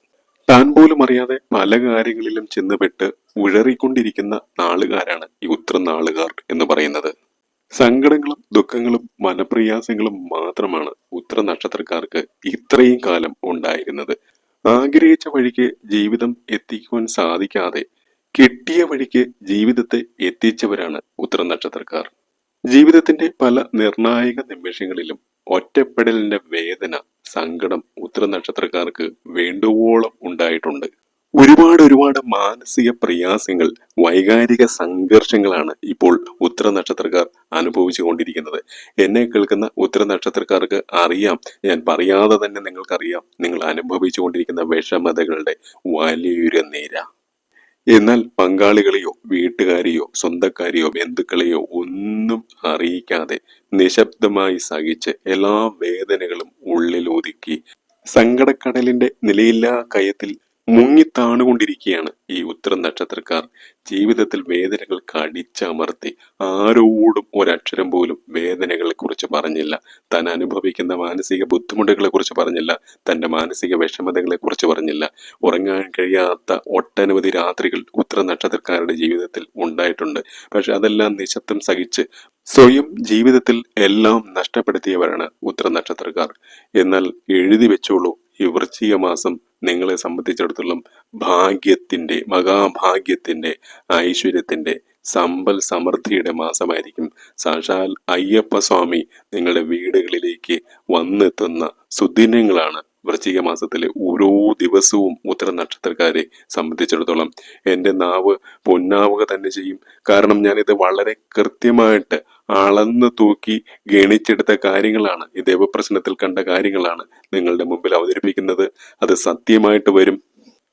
താൻ പോലും അറിയാതെ പല കാര്യങ്ങളിലും ചെന്നുപെട്ട് ഉഴറിക്കൊണ്ടിരിക്കുന്ന നാളുകാരാണ് ഈ ഉത്തരനാളുകാർ എന്ന് പറയുന്നത്. സങ്കടങ്ങളും ദുഃഖങ്ങളും മനപ്രയാസങ്ങളും മാത്രമാണ് ഉത്തര നക്ഷത്രക്കാർക്ക് ഇത്രയും കാലം ഉണ്ടായിരുന്നത്. ആഗ്രഹിച്ച വഴിക്ക് ജീവിതം എത്തിക്കുവാൻ സാധിക്കാതെ കിട്ടിയ വഴിക്ക് ജീവിതത്തെ എത്തിച്ചവരാണ് ഉത്തര നക്ഷത്രക്കാർ ജീവിതത്തിന്റെ പല നിർണായക നിമിഷങ്ങളിലും ഒറ്റപ്പെടലിന്റെ വേദന സങ്കടം ഉത്തര നക്ഷത്രക്കാർക്ക് വേണ്ടുവോളം ഉണ്ടായിട്ടുണ്ട്. ഒരുപാട് ഒരുപാട് മാനസിക പ്രയാസങ്ങൾ വൈകാരിക സംഘർഷങ്ങളാണ് ഇപ്പോൾ ഉത്തര നക്ഷത്രക്കാർ അനുഭവിച്ചു കൊണ്ടിരിക്കുന്നത് എന്നെ കേൾക്കുന്ന ഉത്തര നക്ഷത്രക്കാർക്ക് അറിയാം ഞാൻ പറയാതെ തന്നെ നിങ്ങൾക്കറിയാം നിങ്ങൾ അനുഭവിച്ചു കൊണ്ടിരിക്കുന്ന വിഷമതകളുടെ വലിയൊരു നിര. എന്നാൽ പങ്കാളികളെയോ വീട്ടുകാരെയോ സ്വന്തക്കാരെയോ ബന്ധുക്കളെയോ ഒന്നും അറിയിക്കാതെ നിശബ്ദമായി സഹിച്ച് എല്ലാ വേദനകളും ഉള്ളിൽ ഒതുക്കി സങ്കടക്കടലിന്റെ നിലയില്ലാ കയത്തിൽ മുങ്ങിത്താണുകൊണ്ടിരിക്കുകയാണ് ഈ ഉത്തര നക്ഷത്രക്കാർ. ജീവിതത്തിൽ വേദനകൾ കടിച്ചമർത്തി ആരോടും ഒരക്ഷരം പോലും വേദനകളെ കുറിച്ച് പറഞ്ഞില്ല. താൻ അനുഭവിക്കുന്ന മാനസിക ബുദ്ധിമുട്ടുകളെ കുറിച്ച് പറഞ്ഞില്ല. തന്റെ മാനസിക വിഷമതകളെ കുറിച്ച് പറഞ്ഞില്ല. ഉറങ്ങാൻ കഴിയാത്ത ഒട്ടനവധി രാത്രികൾ ഉത്തര നക്ഷത്രക്കാരുടെ ജീവിതത്തിൽ ഉണ്ടായിട്ടുണ്ട്. പക്ഷെ അതെല്ലാം നിശബ്ദം സഹിച്ച് സ്വയം ജീവിതത്തിൽ എല്ലാം നഷ്ടപ്പെടുത്തിയവരാണ് ഉത്തര നക്ഷത്രക്കാർ. എന്നാൽ എഴുതി വെച്ചോളൂ. ഈ വൃശ്ചിക മാസം നിങ്ങളെ സംബന്ധിച്ചിടത്തോളം ഭാഗ്യത്തിന്റെ മഹാഭാഗ്യത്തിന്റെ ഐശ്വര്യത്തിന്റെ സമ്പൽ സമൃദ്ധിയുടെ മാസമായിരിക്കും. സാക്ഷാൽ അയ്യപ്പസ്വാമി നിങ്ങളുടെ വീടുകളിലേക്ക് വന്നെത്തുന്ന സുദിനങ്ങളാണ് വൃശ്ചിക മാസത്തിലെ ഓരോ ദിവസവും ഉത്തര നക്ഷത്രക്കാരെ സംബന്ധിച്ചിടത്തോളം എന്റെ നാവ് പൊന്നാവുക തന്നെ ചെയ്യും. കാരണം ഞാനിത് വളരെ കൃത്യമായിട്ട് അളന്ന് തൂക്കി ഗണിച്ചെടുത്ത കാര്യങ്ങളാണ്. ഈ ദേവപ്രശ്നത്തിൽ കണ്ട കാര്യങ്ങളാണ് നിങ്ങളുടെ മുമ്പിൽ അവതരിപ്പിക്കുന്നത്. അത് സത്യമായിട്ട് വരും.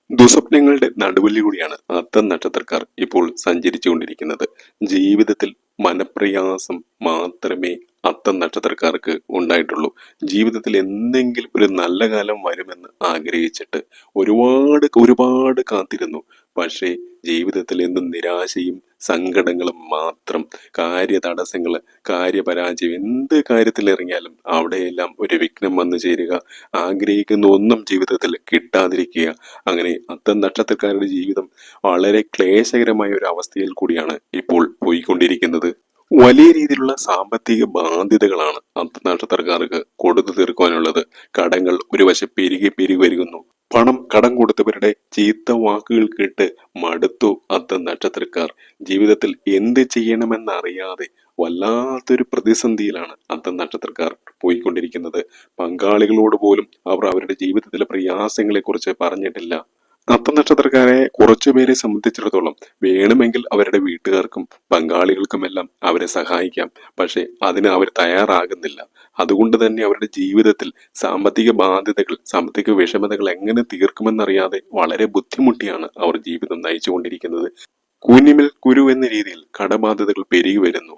ദുസ്വപ്നങ്ങളുടെ നടുവല്ലിലൂടെയാണ് അത്തം നക്ഷത്രക്കാർ ഇപ്പോൾ സഞ്ചരിച്ചുകൊണ്ടിരിക്കുന്നത്. ജീവിതത്തിൽ മനപ്രയാസം മാത്രമേ അത്തം നക്ഷത്രക്കാർക്ക് ഉണ്ടായിട്ടുള്ളൂ. ജീവിതത്തിൽ എന്തെങ്കിലും ഒരു നല്ല കാലം വരുമെന്ന് ആഗ്രഹിച്ചിട്ട് ഒരുപാട് ഒരുപാട് കാത്തിരുന്നു. പക്ഷേ ജീവിതത്തിൽ എന്നും നിരാശയും സങ്കടങ്ങളും മാത്രം കാര്യ തടസ്സങ്ങൾ കാര്യപരാജയം എന്ത് കാര്യത്തിൽ ഇറങ്ങിയാലും അവിടെയെല്ലാം ഒരു വിഘ്നം വന്നു ചേരുക. ആഗ്രഹിക്കുന്ന ഒന്നും ജീവിതത്തിൽ കിട്ടാതിരിക്കുക. അങ്ങനെ അത്തം നക്ഷത്രക്കാരുടെ ജീവിതം വളരെ ക്ലേശകരമായ ഒരു അവസ്ഥയിൽ കൂടിയാണ് ഇപ്പോൾ പോയിക്കൊണ്ടിരിക്കുന്നത്. വലിയ രീതിയിലുള്ള സാമ്പത്തിക ബാധ്യതകളാണ് അത്ത നക്ഷത്രക്കാർക്ക് കൊടുത്തു തീർക്കുവാനുള്ളത്. കടങ്ങൾ ഒരു വശം പെരുകി പെരുകി വരുന്നു പണം കടം കൊടുത്തവരുടെ ചീത്ത വാക്കുകൾ കേട്ട് മടുത്തു അത്ത നക്ഷത്രക്കാർ ജീവിതത്തിൽ എന്ത് ചെയ്യണമെന്നറിയാതെ വല്ലാത്തൊരു പ്രതിസന്ധിയിലാണ് അത്ത നക്ഷത്രക്കാർ പോയിക്കൊണ്ടിരിക്കുന്നത്. പങ്കാളികളോട് പോലും അവർ അവരുടെ ജീവിതത്തിലെ പ്രയാസങ്ങളെ കുറിച്ച് പറഞ്ഞിട്ടില്ല. അത്ത നക്ഷത്രക്കാരെ കുറച്ചുപേരെ സംബന്ധിച്ചിടത്തോളം വേണമെങ്കിൽ അവരുടെ വീട്ടുകാർക്കും പങ്കാളികൾക്കുമെല്ലാം അവരെ സഹായിക്കാം. പക്ഷെ അതിന് അവർ തയ്യാറാകുന്നില്ല. അതുകൊണ്ട് തന്നെ അവരുടെ ജീവിതത്തിൽ സാമ്പത്തിക ബാധ്യതകൾ സാമ്പത്തിക വിഷമതകൾ എങ്ങനെ തീർക്കുമെന്നറിയാതെ വളരെ ബുദ്ധിമുട്ടിയാണ് അവർ ജീവിതം നയിച്ചുകൊണ്ടിരിക്കുന്നത്. കുഞ്ഞിമിൽ കുരു എന്ന രീതിയിൽ കടബാധ്യതകൾ പെരുകി വരുന്നു.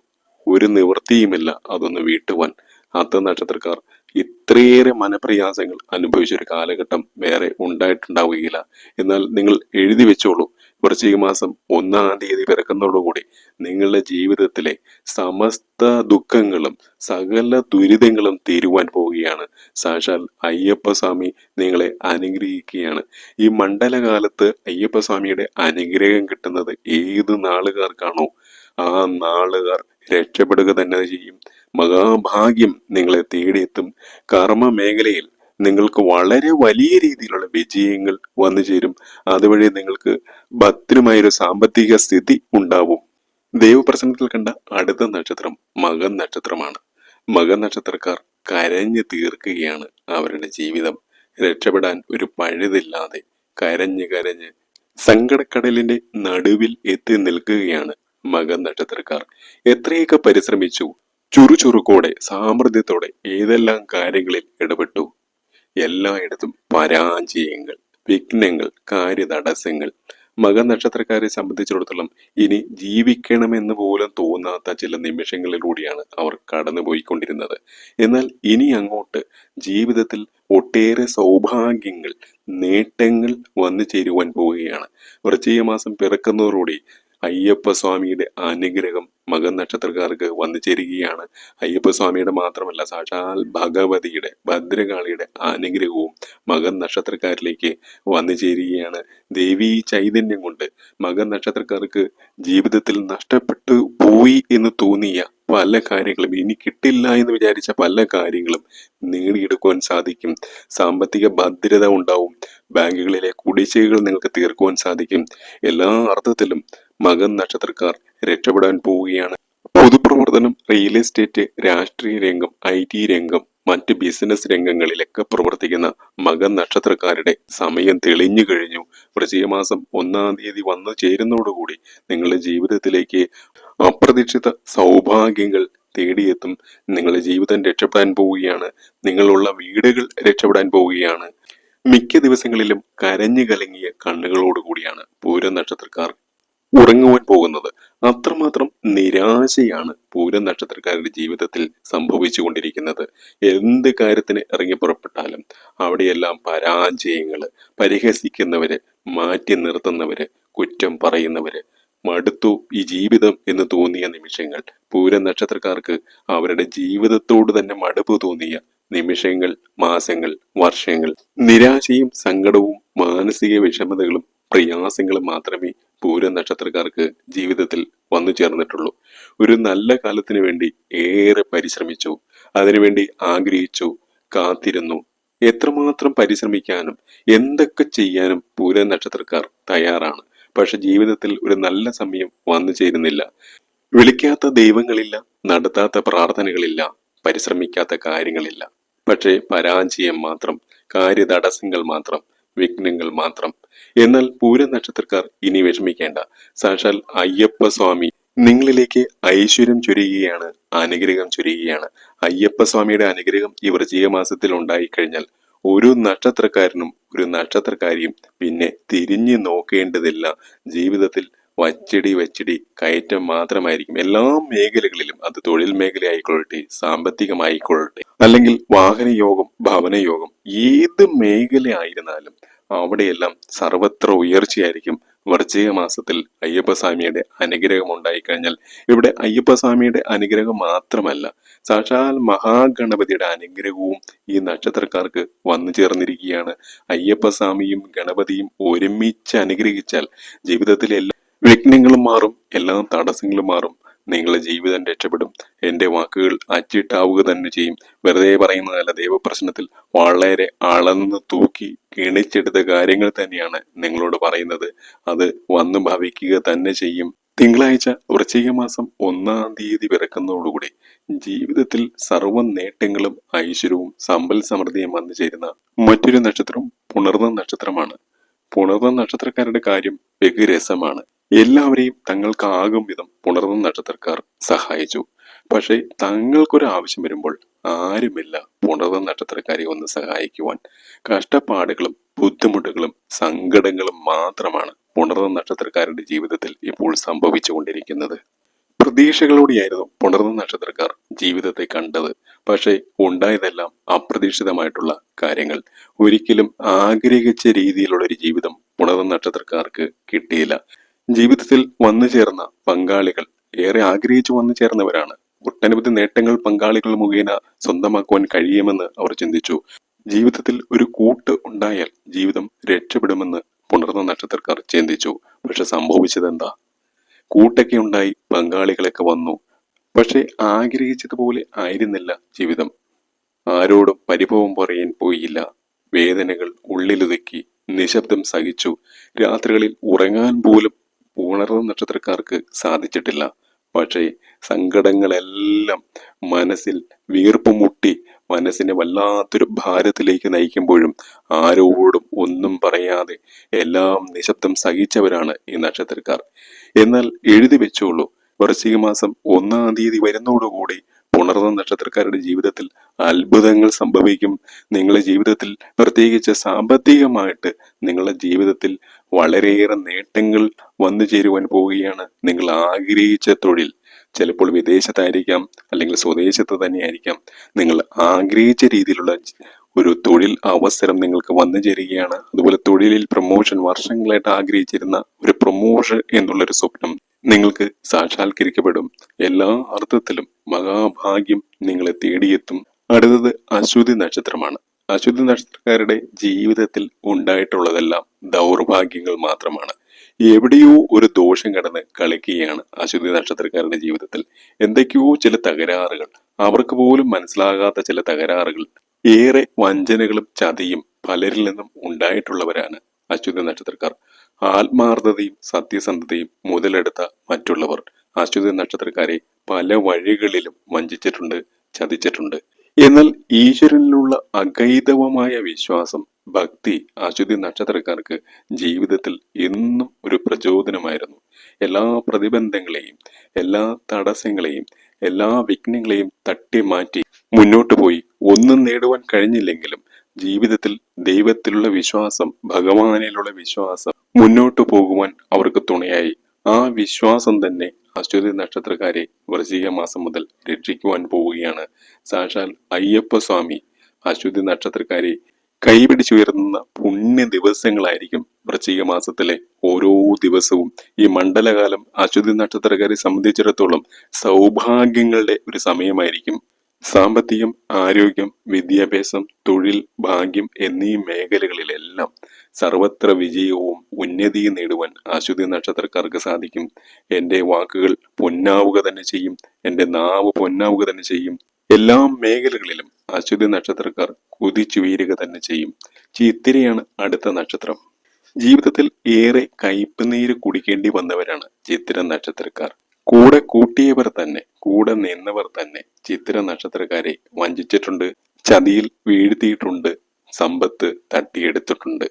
ഒരു നിവൃത്തിയുമില്ല അതൊന്ന് വീട്ടുവാൻ. അത്ത നക്ഷത്രക്കാർ ഇത്രയേറെ മനപ്രയാസങ്ങൾ അനുഭവിച്ച ഒരു കാലഘട്ടം വേറെ ഉണ്ടായിട്ടുണ്ടാവുകയില്ല. എന്നാൽ നിങ്ങൾ എഴുതി വെച്ചോളൂ. വൃശ്ചിക മാസം ഒന്നാം തീയതി പിറക്കുന്നതോടുകൂടി നിങ്ങളുടെ ജീവിതത്തിലെ സമസ്ത ദുഃഖങ്ങളും സകല ദുരിതങ്ങളും തീരുവാൻ പോവുകയാണ്. സാക്ഷാൽ അയ്യപ്പസ്വാമി നിങ്ങളെ അനുഗ്രഹിക്കുകയാണ്. ഈ മണ്ഡലകാലത്ത് അയ്യപ്പസ്വാമിയുടെ അനുഗ്രഹം കിട്ടുന്നത് ഏത് നാളുകാർക്കാണോ? ആ നാളുകാർ രക്ഷപ്പെടുക തന്നെ ചെയ്യും. മഹാഭാഗ്യം നിങ്ങളെ തേടിയെത്തും. കർമ്മ മേഖലയിൽ നിങ്ങൾക്ക് വളരെ വലിയ രീതിയിലുള്ള വിജയങ്ങൾ വന്നു ചേരും. അതുവഴി നിങ്ങൾക്ക് ഭദ്രമായൊരു സാമ്പത്തിക സ്ഥിതി ഉണ്ടാവും. ദൈവപ്രസംഗത്തിൽ കണ്ട അടുത്ത നക്ഷത്രം മകൻ നക്ഷത്രമാണ്. മകൻ നക്ഷത്രക്കാർ കരഞ്ഞു തീർക്കുകയാണ് അവരുടെ ജീവിതം. രക്ഷപ്പെടാൻ ഒരു പഴുതില്ലാതെ കരഞ്ഞ് കരഞ്ഞ് സങ്കടക്കടലിന്റെ നടുവിൽ എത്തി നിൽക്കുകയാണ് മകൻ നക്ഷത്രക്കാർ. എത്രയൊക്കെ പരിശ്രമിച്ചു ചുറുചുറുക്കോടെ സാമർഥ്യത്തോടെ ഏതെല്ലാം കാര്യങ്ങളിൽ ഇടപെട്ടു? എല്ലായിടത്തും പരാജയങ്ങൾ വിഘ്നങ്ങൾ കാര്യതടസ്സങ്ങൾ. മകൻ നക്ഷത്രക്കാരെ സംബന്ധിച്ചിടത്തോളം ഇനി ജീവിക്കണമെന്ന് പോലും തോന്നാത്ത ചില നിമിഷങ്ങളിലൂടെയാണ് അവർ കടന്നുപോയിക്കൊണ്ടിരുന്നത്. എന്നാൽ ഇനി അങ്ങോട്ട് ജീവിതത്തിൽ ഒട്ടേറെ സൗഭാഗ്യങ്ങൾ നേട്ടങ്ങൾ വന്നു ചേരുവാൻ പോവുകയാണ്. വൃശ്ചിക മാസം പിറക്കുന്നതോടുകൂടി അയ്യപ്പ സ്വാമിയുടെ അനുഗ്രഹം മകൻ നക്ഷത്രക്കാർക്ക് വന്നു ചേരുകയാണ്. അയ്യപ്പ സ്വാമിയുടെ മാത്രമല്ല സാക്ഷാൽ ഭഗവതിയുടെ ഭദ്രകാളിയുടെ അനുഗ്രഹവും മകൻ നക്ഷത്രക്കാരിലേക്ക് വന്നു ചേരുകയാണ്. ദേവീ ചൈതന്യം കൊണ്ട് മകൻ നക്ഷത്രക്കാർക്ക് ജീവിതത്തിൽ നഷ്ടപ്പെട്ടു പോയി എന്ന് തോന്നിയ പല കാര്യങ്ങളും ഇനി കിട്ടില്ല എന്ന് വിചാരിച്ച പല കാര്യങ്ങളും നേടിയെടുക്കുവാൻ സാധിക്കും. സാമ്പത്തിക ഭദ്രത ഉണ്ടാവും. ബാങ്കുകളിലെ കുടിശ്ശികകൾ നിങ്ങൾക്ക് തീർക്കുവാൻ സാധിക്കും. എല്ലാ അർത്ഥത്തിലും മകൻ നക്ഷത്രക്കാർ രക്ഷപ്പെടാൻ പോവുകയാണ്. പൊതുപ്രവർത്തനം റിയൽ എസ്റ്റേറ്റ് രാഷ്ട്രീയ രംഗം ഐ ടി രംഗം മറ്റ് ബിസിനസ് രംഗങ്ങളിലൊക്കെ പ്രവർത്തിക്കുന്ന മകൻ നക്ഷത്രക്കാരുടെ സമയം തെളിഞ്ഞു കഴിഞ്ഞു. വൃശ്ചികമാസം ഒന്നാം തീയതി വന്നു ചേരുന്നതോടുകൂടി നിങ്ങളുടെ ജീവിതത്തിലേക്ക് അപ്രതീക്ഷിത സൗഭാഗ്യങ്ങൾ തേടിയെത്തും. നിങ്ങളുടെ ജീവിതം രക്ഷപ്പെടാൻ പോവുകയാണ്. നിങ്ങളുള്ള വീടുകൾ രക്ഷപ്പെടാൻ പോവുകയാണ്. മിക്ക ദിവസങ്ങളിലും കരഞ്ഞു കലങ്ങിയ കണ്ണുകളോടുകൂടിയാണ് പൂര നക്ഷത്രക്കാർ ഉറങ്ങുവാൻ പോകുന്നത്. അത്രമാത്രം നിരാശയാണ് പൂരം നക്ഷത്രക്കാരുടെ ജീവിതത്തിൽ സംഭവിച്ചുകൊണ്ടിരിക്കുന്നത്. എന്ത് കാര്യത്തിന് ഇറങ്ങി പുറപ്പെട്ടാലും അവിടെയെല്ലാം പരാജയങ്ങൾ പരിഹസിക്കുന്നവര് മാറ്റി നിർത്തുന്നവര് കുറ്റം പറയുന്നവര്. മടുത്തു ഈ ജീവിതം എന്ന് തോന്നിയ നിമിഷങ്ങൾ പൂരം നക്ഷത്രക്കാർക്ക് അവരുടെ ജീവിതത്തോട് തന്നെ മടുപ്പ് തോന്നിയ നിമിഷങ്ങൾ മാസങ്ങൾ വർഷങ്ങൾ. നിരാശയും സങ്കടവും മാനസിക വിഷമതകളും പ്രയാസങ്ങളും മാത്രമേ പൂര നക്ഷത്രക്കാർക്ക് ജീവിതത്തിൽ വന്നു ചേർന്നിട്ടുള്ളൂ. ഒരു നല്ല കാലത്തിന് വേണ്ടി ഏറെ പരിശ്രമിച്ചു. അതിനുവേണ്ടി ആഗ്രഹിച്ചു കാത്തിരുന്നു. എത്രമാത്രം പരിശ്രമിക്കാനും എന്തൊക്കെ ചെയ്യാനും പൂര നക്ഷത്രക്കാർ തയ്യാറാണ്. പക്ഷെ ജീവിതത്തിൽ ഒരു നല്ല സമയം വന്നു ചേരുന്നില്ല. വിളിക്കാത്ത ദൈവങ്ങളില്ല നടത്താത്ത പ്രാർത്ഥനകളില്ല പരിശ്രമിക്കാത്ത കാര്യങ്ങളില്ല. പക്ഷേ പരാജയം മാത്രം കാര്യതടസ്സങ്ങൾ മാത്രം വിഘ്നങ്ങൾ മാത്രം. എന്നാൽ പൂര നക്ഷത്രക്കാർ ഇനി വിഷമിക്കേണ്ട. സാക്ഷാൽ അയ്യപ്പ സ്വാമി നിങ്ങളിലേക്ക് ഐശ്വര്യം ചൊരിയുകയാണ് അനുഗ്രഹം ചൊരിയുകയാണ്. അയ്യപ്പ സ്വാമിയുടെ അനുഗ്രഹം ഈ വൃശ്ചിക മാസത്തിൽ ഉണ്ടായി കഴിഞ്ഞാൽ ഒരു നക്ഷത്രക്കാരനും ഒരു നക്ഷത്രക്കാരിയും പിന്നെ തിരിഞ്ഞു നോക്കേണ്ടതില്ല. ജീവിതത്തിൽ വച്ചടി വച്ചടി കയറ്റം മാത്രമായിരിക്കും. എല്ലാ മേഖലകളിലും അത് തൊഴിൽ മേഖല ആയിക്കൊള്ളട്ടെ സാമ്പത്തികമായിക്കൊള്ളട്ടെ അല്ലെങ്കിൽ വാഹന യോഗം ഭവന യോഗം ഏത് മേഖല ആയിരുന്നാലും അവിടെയെല്ലാം സർവത്ര ഉയർച്ചയായിരിക്കും. വർജിക മാസത്തിൽ അയ്യപ്പസ്വാമിയുടെ അനുഗ്രഹം ഉണ്ടായിക്കഴിഞ്ഞാൽ ഇവിടെ അയ്യപ്പസ്വാമിയുടെ അനുഗ്രഹം മാത്രമല്ല സാക്ഷാൽ മഹാഗണപതിയുടെ അനുഗ്രഹവും ഈ നക്ഷത്രക്കാർക്ക് വന്നു ചേർന്നിരിക്കുകയാണ്. അയ്യപ്പസ്വാമിയും ഗണപതിയും ഒരുമിച്ച് അനുഗ്രഹിച്ചാൽ ജീവിതത്തിലെ എല്ലാ വിഘ്നങ്ങളും മാറും എല്ലാ തടസ്സങ്ങളും മാറും. നിങ്ങളുടെ ജീവിതം രക്ഷപ്പെടും. എന്റെ വാക്കുകൾ അച്ചിട്ടാവുക തന്നെ ചെയ്യും. വെറുതെ പറയുന്നതല്ല ദൈവപ്രശ്നത്തിൽ. വളരെ അളന്ന് തൂക്കി കിണിച്ചെടുത്ത കാര്യങ്ങൾ തന്നെയാണ് നിങ്ങളോട് പറയുന്നത്. അത് വന്നു ഭവിക്കുക തന്നെ ചെയ്യും. തിങ്കളാഴ്ച വൃശ്ചിക മാസം ഒന്നാം തീയതി പിറക്കുന്നതോടുകൂടി ജീവിതത്തിൽ സർവ നേട്ടങ്ങളും ഐശ്വര്യവും സമ്പൽ സമൃദ്ധിയും വന്നു ചേരുന്ന മറ്റൊരു നക്ഷത്രം പുണർന്ന നക്ഷത്രമാണ്. പുണർന്ന നക്ഷത്രക്കാരുടെ കാര്യം വെகு രസമാണ് എല്ലാവരെയും തങ്ങൾക്കാകും വിധം പുണർന്ന നക്ഷത്രക്കാർ സഹായിച്ചു. പക്ഷേ തങ്ങൾക്കൊരു ആവശ്യം വരുമ്പോൾ ആരുമില്ല പുണർന്ന നക്ഷത്രക്കാരെ ഒന്ന് സഹായിക്കുവാൻ. കഷ്ടപ്പാടുകളും ബുദ്ധിമുട്ടുകളും സങ്കടങ്ങളും മാത്രമാണ് പുണർന്ന നക്ഷത്രക്കാരുടെ ജീവിതത്തിൽ ഇപ്പോൾ സംഭവിച്ചുകൊണ്ടിരിക്കുന്നത്. പ്രതീക്ഷകളോടെയായിരുന്നു പുണർന്ന നക്ഷത്രക്കാർ ജീവിതത്തെ കണ്ടത്. പക്ഷേ ഉണ്ടായതെല്ലാം അപ്രതീക്ഷിതമായിട്ടുള്ള കാര്യങ്ങൾ. ഒരിക്കലും ആഗ്രഹിച്ച രീതിയിലുള്ള ഒരു ജീവിതം പുണർന്ന നക്ഷത്രക്കാർക്ക് കിട്ടിയില്ല. ജീവിതത്തിൽ വന്നു ചേർന്ന പങ്കാളികൾ ഏറെ ആഗ്രഹിച്ചു വന്നു ചേർന്നവരാണ്. ഒട്ടനവധി നേട്ടങ്ങൾ പങ്കാളികൾ മുഖേന സ്വന്തമാക്കുവാൻ കഴിയുമെന്ന് അവർ ചിന്തിച്ചു. ജീവിതത്തിൽ ഒരു കൂട്ട് ഉണ്ടായാൽ ജീവിതം രക്ഷപ്പെടുമെന്ന് പുണർന്ന നക്ഷത്രക്കാർ ചിന്തിച്ചു. പക്ഷെ സംഭവിച്ചത് എന്താ കൂട്ടൊക്കെ ഉണ്ടായി പങ്കാളികളൊക്കെ വന്നു. പക്ഷെ ആഗ്രഹിച്ചതുപോലെ ആയിരുന്നില്ല ജീവിതം. ആരോടും പരിഭവം പറയാൻ പോയില്ല. വേദനകൾ ഉള്ളിലൊതുക്കി നിശബ്ദം സഹിച്ചു. രാത്രികളിൽ ഉറങ്ങാൻ പോലും ഉണർന്ന നക്ഷത്രക്കാർക്ക് സാധിച്ചിട്ടില്ല. പക്ഷേ സങ്കടങ്ങളെല്ലാം മനസ്സിൽ വീർപ്പ് മുട്ടി മനസ്സിനെ വല്ലാത്തൊരു ഭാരത്തിലേക്ക് നയിക്കുമ്പോഴും ആരോടും ഒന്നും പറയാതെ എല്ലാം നിശബ്ദം സഹിച്ചവരാണ് ഈ നക്ഷത്രക്കാർ. എന്നാൽ എഴുതി വെച്ചോളൂ. വർഷിക മാസം ഒന്നാം തീയതി വരുന്നതോടുകൂടി പുണർന്ന നക്ഷത്രക്കാരുടെ ജീവിതത്തിൽ അത്ഭുതങ്ങൾ സംഭവിക്കും. നിങ്ങളുടെ ജീവിതത്തിൽ പ്രത്യേകിച്ച് സാമ്പത്തികമായിട്ട് നിങ്ങളുടെ ജീവിതത്തിൽ വളരെയേറെ നേട്ടങ്ങൾ വന്നു ചേരുവാൻ പോവുകയാണ്. നിങ്ങൾ ആഗ്രഹിച്ച തൊഴിൽ ചിലപ്പോൾ വിദേശത്തായിരിക്കാം അല്ലെങ്കിൽ സ്വദേശത്ത് തന്നെയായിരിക്കാം. നിങ്ങൾ ആഗ്രഹിച്ച രീതിയിലുള്ള ഒരു തൊഴിൽ അവസരം നിങ്ങൾക്ക് വന്നു ചേരുകയാണ്. അതുപോലെ തൊഴിലിൽ പ്രൊമോഷൻ വർഷങ്ങളായിട്ട് ആഗ്രഹിച്ചിരുന്ന ഒരു പ്രൊമോഷൻ എന്നുള്ളൊരു സ്വപ്നം നിങ്ങൾക്ക് സാക്ഷാത്കരിക്കപ്പെടും. എല്ലാ അർത്ഥത്തിലും മഹാഭാഗ്യം നിങ്ങളെ തേടിയെത്തും. അടുത്തത് അശ്വതി നക്ഷത്രമാണ്. അശ്വതി നക്ഷത്രക്കാരുടെ ജീവിതത്തിൽ ഉണ്ടായിട്ടുള്ളതെല്ലാം ദൗർഭാഗ്യങ്ങൾ മാത്രമാണ്. എവിടെയോ ഒരു ദോഷം കടന്ന് കളിക്കുകയാണ് അശ്വതി നക്ഷത്രക്കാരുടെ ജീവിതത്തിൽ. എന്തൊക്കെയോ ചില തകരാറുകൾ. അവർക്ക് പോലും മനസ്സിലാകാത്ത ചില തകരാറുകൾ. ഏറെ വഞ്ചനകളും ചതിയും പലരിൽ നിന്നും ഉണ്ടായിട്ടുള്ളവരാണ് അശ്വതി നക്ഷത്രക്കാർ. ആത്മാർത്ഥതയും സത്യസന്ധതയും മുതലെടുത്ത മറ്റുള്ളവർ. അശ്വതി നക്ഷത്രക്കാരെ പല വഴികളിലും വഞ്ചിച്ചിട്ടുണ്ട് ചതിച്ചിട്ടുണ്ട്. എന്നാൽ ഈശ്വരനിലുള്ള അഗൈതവമായ വിശ്വാസം ഭക്തി അശ്വതി നക്ഷത്രക്കാർക്ക് ജീവിതത്തിൽ എന്നും ഒരു പ്രചോദനമായിരുന്നു. എല്ലാ പ്രതിബന്ധങ്ങളെയും എല്ലാ തടസ്സങ്ങളെയും എല്ലാ വിഘ്നങ്ങളെയും തട്ടി മാറ്റി മുന്നോട്ട് പോയി. ഒന്നും നേടുവാൻ കഴിഞ്ഞില്ലെങ്കിലും ജീവിതത്തിൽ ദൈവത്തിലുള്ള വിശ്വാസം ഭഗവാനിലുള്ള വിശ്വാസം മുന്നോട്ട് പോകുവാൻ അവർക്ക് തുണയായി. ആ വിശ്വാസം തന്നെ അശ്വതി നക്ഷത്രക്കാരെ വൃശ്ചിക മാസം മുതൽ രക്ഷിക്കുവാൻ പോവുകയാണ്. സാക്ഷാൽ അയ്യപ്പ സ്വാമി അശ്വതി നക്ഷത്രക്കാരെ കൈപിടിച്ചുയർന്ന പുണ്യ ദിവസങ്ങളായിരിക്കും വൃശ്ചിക മാസത്തിലെ ഓരോ ദിവസവും. ഈ മണ്ഡലകാലം അശ്വതി നക്ഷത്രക്കാരെ സംബന്ധിച്ചിടത്തോളം സൗഭാഗ്യങ്ങളുടെ ഒരു സമയമായിരിക്കും. സാമ്പത്തികം ആരോഗ്യം വിദ്യാഭ്യാസം തൊഴിൽ ഭാഗ്യം എന്നീ മേഖലകളിലെല്ലാം സർവത്ര വിജയവും ഉന്നതിയും നേടുവാൻ അശ്വതി നക്ഷത്രക്കാർക്ക് സാധിക്കും. എന്റെ വാക്കുകൾ പൊന്നാവുക തന്നെ ചെയ്യും. എന്റെ നാവ് പൊന്നാവുക തന്നെ ചെയ്യും. എല്ലാ മേഖലകളിലും അശ്വതി നക്ഷത്രക്കാർ കുതിച്ചുയരുക തന്നെ ചെയ്യും. ചിത്തിരയാണ് അടുത്ത നക്ഷത്രം. ജീവിതത്തിൽ ഏറെ കയ്പുനീര് കുടിക്കേണ്ടി വന്നവരാണ് ചിത്തിര നക്ഷത്രക്കാർ. കൂടെ കൂട്ടിയവർ തന്നെ കൂടെ നിന്നവർ തന്നെ ചിത്തിര നക്ഷത്രക്കാരെ വഞ്ചിച്ചിട്ടുണ്ട്. ചതിയിൽ വീഴ്ത്തിയിട്ടുണ്ട്. സമ്പത്ത് തട്ടിയെടുത്തിട്ടുണ്ട്.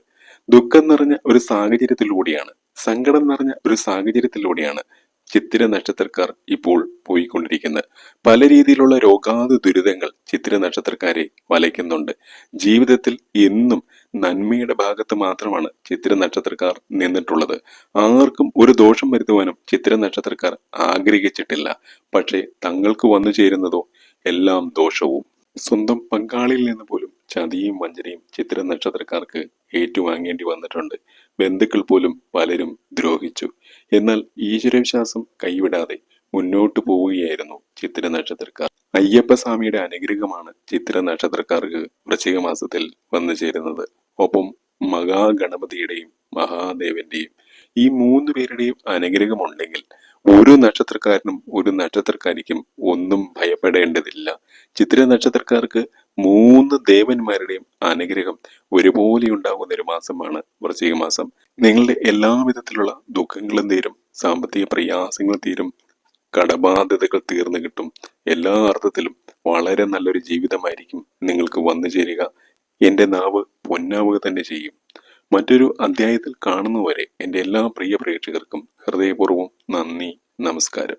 ദുഃഖം നിറഞ്ഞ ഒരു സാഹചര്യത്തിലൂടെയാണ് സങ്കടം നിറഞ്ഞ ഒരു സാഹചര്യത്തിലൂടെയാണ് ചിത്തിര നക്ഷത്രക്കാർ ഇപ്പോൾ പോയിക്കൊണ്ടിരിക്കുന്നത്. പല രീതിയിലുള്ള രോഗാതി ദുരിതങ്ങൾ ചിത്തിര നക്ഷത്രക്കാരെ വലയ്ക്കുന്നുണ്ട്. ജീവിതത്തിൽ എന്നും നന്മയുടെ ഭാഗത്ത് മാത്രമാണ് ചിത്തിര നക്ഷത്രക്കാർ നിന്നിട്ടുള്ളത്. ആർക്കും ഒരു ദോഷം വരുത്തുവാനും ചിത്തിര നക്ഷത്രക്കാർ ആഗ്രഹിച്ചിട്ടില്ല. പക്ഷേ തങ്ങൾക്ക് വന്നു ചേരുന്നതോ എല്ലാം ദോഷവും സ്വന്തം പങ്കാളിയിൽ നിന്ന് പോലും ചതിയും വഞ്ചനയും ചിത്ര നക്ഷത്രക്കാർക്ക് ഏറ്റുവാങ്ങേണ്ടി വന്നിട്ടുണ്ട്. ബന്ധുക്കൾ പോലും പലരും ദ്രോഹിച്ചു. എന്നാൽ ഈശ്വരവിശ്വാസം കൈവിടാതെ മുന്നോട്ടു പോവുകയായിരുന്നു ചിത്ര നക്ഷത്രക്കാർ. അയ്യപ്പസ്വാമിയുടെ അനുഗ്രഹമാണ് ചിത്ര നക്ഷത്രക്കാർക്ക് വൃശ്ചിക മാസത്തിൽ വന്നു ചേരുന്നത്. ഒപ്പം മഹാഗണപതിയുടെയും മഹാദേവന്റെയും ഈ മൂന്ന് പേരുടെയും അനുഗ്രഹമുണ്ടെങ്കിൽ ഓരോ നക്ഷത്രക്കാരനും ഒരു നക്ഷത്രക്കാരിക്കും ഒന്നും ഭയപ്പെടേണ്ടതില്ല. ചിത്ര നക്ഷത്രക്കാർക്ക് മൂന്ന് ദേവന്മാരുടെയും അനുഗ്രഹം ഒരുപോലെ ഉണ്ടാകുന്ന ഒരു മാസമാണ് വൃശ്ചിക മാസം. നിങ്ങളുടെ എല്ലാവിധത്തിലുള്ള ദുഃഖങ്ങളും തീരും സാമ്പത്തിക പ്രയാസങ്ങൾ തീരും കടബാധ്യതകൾ തീർന്നു കിട്ടും. എല്ലാ അർത്ഥത്തിലും വളരെ നല്ലൊരു ജീവിതമായിരിക്കും നിങ്ങൾക്ക് വന്നു ചേരുക. എന്റെ നാവ് പൊന്നാവുക തന്നെ ചെയ്യും. മറ്റൊരു അധ്യായത്തിൽ കാണുന്നവരെ എന്റെ എല്ലാ പ്രിയ പ്രേക്ഷകർക്കും ഹൃദയപൂർവം നന്ദി നമസ്കാരം.